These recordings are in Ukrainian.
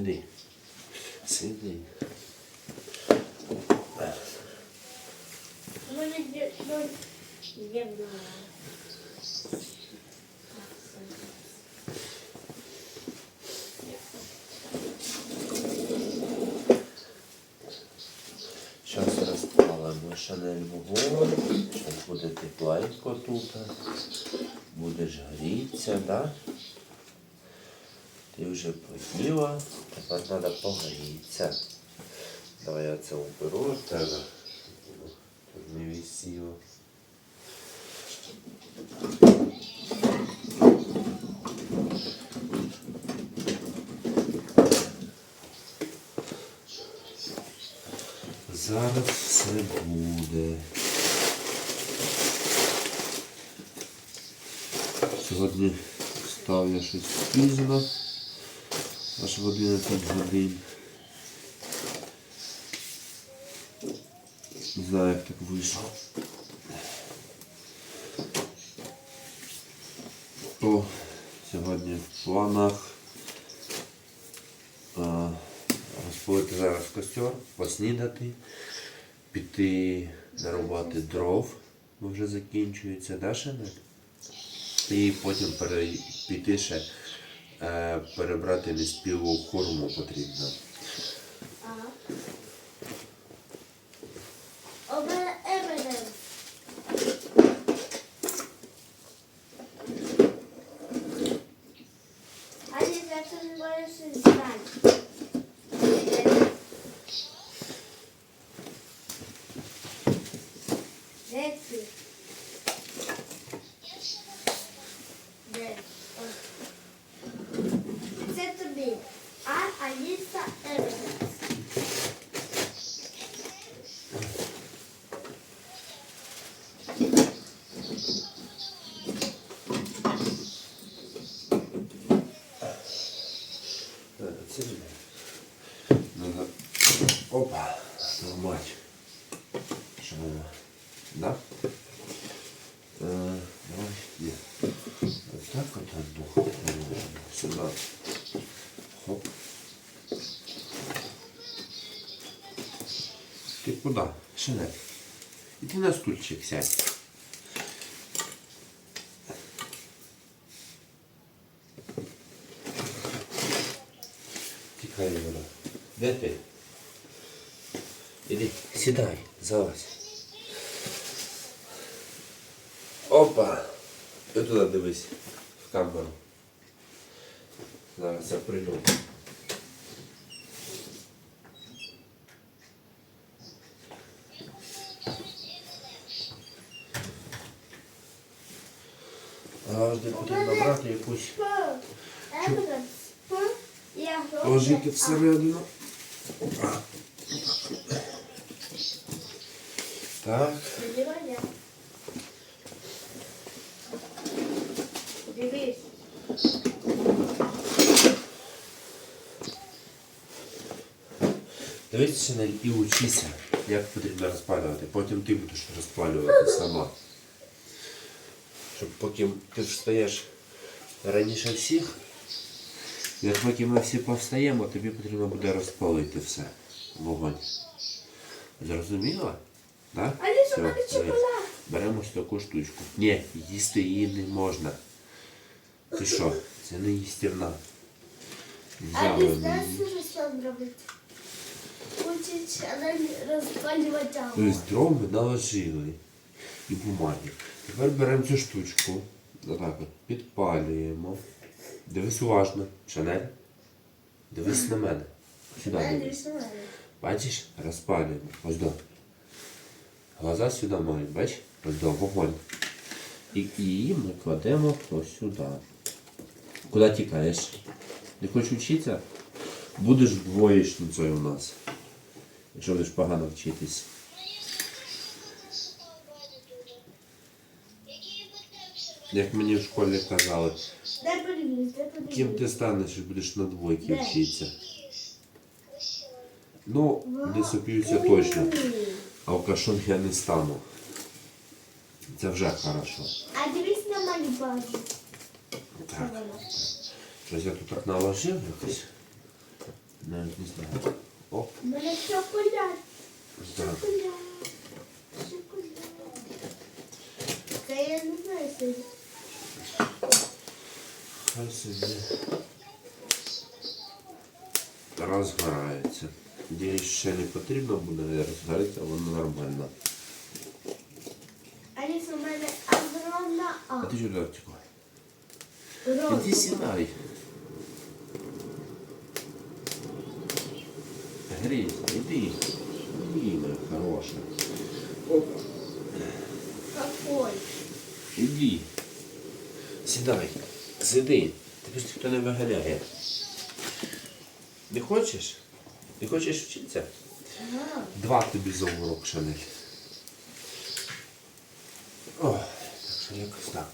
Ну. Сиди. Сиди. Ну, є вдома. Зараз розпалимо шанель вогонь. Зараз буде тепленько тут. Будеш грітися, да? Ти вже поїла, тепер треба погрітися. Давай я це уберу тебе. Щоб не висіло. Зараз все буде. Сьогодні став я щось пізно, аж в 11 годин. Не знаю, як так вийшло. То сьогодні в планах а, розпалити зараз костер, поснідати, піти нарубати дров, бо вже закінчується, да, Шанель? І потім пере, піти ще е, перебрати неспілу хурму потрібно. А. У мене Еминем. А ні, як це називається знань. Де ти? Де? О. Це тобі. А Аліса Еминем. Е, Це ж Надо... Опа, нормально. Що? Да? Е, давай, є. Ось так от одну. Сюди. Хоп. Ти куди? Шинель. Іди на стульчик сядь. Тікай, вода. Де ти? Іди, сідай, залазь. Опа! Ти туди дивись, в камеру. Зараз я прийду. Завжди потрібно брати якусь ложити всередину. Так. На і учися, як потрібно розпалювати. Потім ти будеш розпалювати сама. Щоб поки ти встаєш раніше всіх, як поки ми всі повстаємо, тобі потрібно буде розпалити все. Вогонь. Все, давай. шоколад. Беремо ось таку штучку. Ні, їсти її не можна. Ти що? Це не їстівна. А ти знаєш, що робити? Учить розпалювати Тобто огонь. дров ми наложили і бумаги. Тепер беремо цю штучку, отак от, підпалюємо. Дивись уважно, Шанель. Дивись на мене. Сюди дивись. Бачиш, розпалюємо. Ось до. Глаза сюди мають, бачиш? Ось до, вогонь. І її ми кладемо ось сюди. Куди тікаєш? Не хочеш вчитися? Будеш двоєчницею у нас. Якщо будеш погано вчитись. Як мені в школі казали, ким ти станеш і будеш на двойки вчитися. Ну, не сопівся Ой. точно. Алкашом я не стану. Це вже хорошо. А дивись на мою. Так. Щось я тут так наложив якось. Навіть не знаю. О, У мене шоколад. так. Шоколад. Шоколад. Це я не знаю, що це. Хай собі розгорається. Де ще не потрібно буде розгоріться, воно нормально. Аліса, у мене огромна А А. ти що Левчику? Розова. Іди сідай. Грізь, іди. Іди, моя хороша. Опа. Какой? Іди. Сідай. Сиди. Тебе ж ніхто не виганяє. Не хочеш? Не хочеш вчитися? Два тобі за урок, Шанель. О, так що якось так.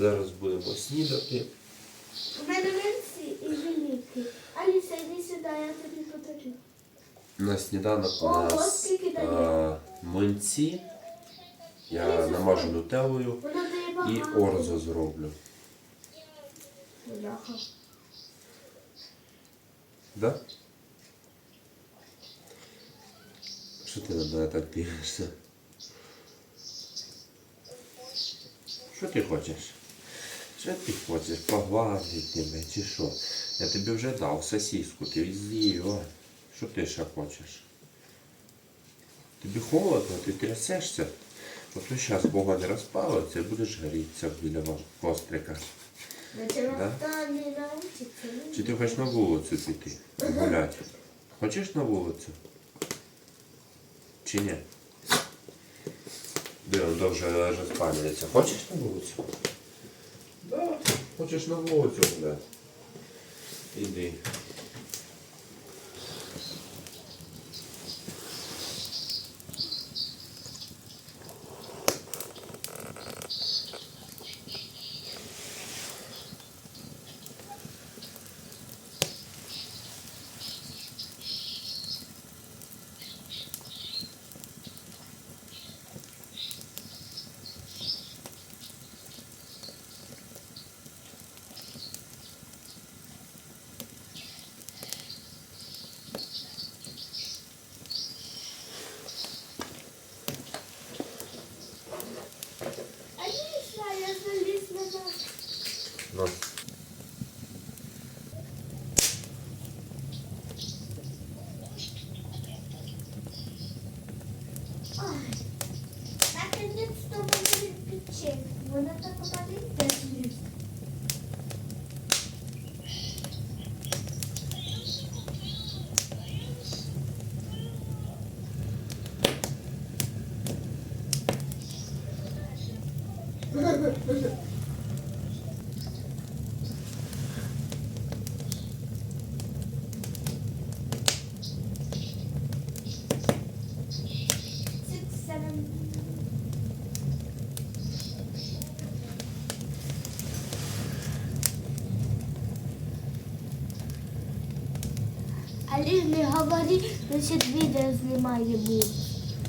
Зараз будемо снідати. У мене венці і желівки. Аліса, йди сюди, я тобі подарю. На сніданок у Ого, нас скільки дає? е, млинці. Я намажу нутеллою Вона дає і багато. орзо зроблю. Бляха. Да? Що ти на мене так дивишся? Що ти хочеш? Що ти хочеш? Погладити тебе чи що? Я тобі вже дав сосиску, ти з'їв. Що ти ще хочеш? Тобі холодно, ти трясешся? От то зараз вогонь розпалиться і будеш грітися біля кострика. Да? Чи ти хочеш на вулицю піти? Гуляти? Хочеш на вулицю? Чи ні? Де він довше розпалюється. Хочеш на вулицю? Хочеш на вулицю блядь. Іди. Ну. Алі, не говори, значить відео знімає буде.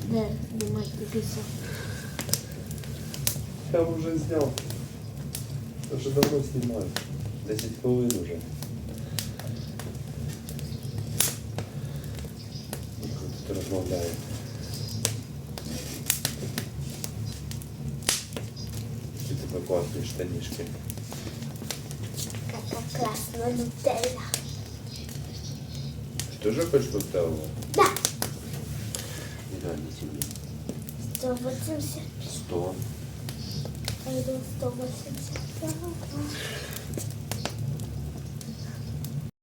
Де знімати все. Я вже зняв. Я вже давно знімаю. 10 хвилин вже. Тут розмовляє. Чи тебе класні штанішки? Яка класна нутелла. Ти хочешь хочеш нутеллу? Да. Ідеально тобі. 180. 100. Пойду 180.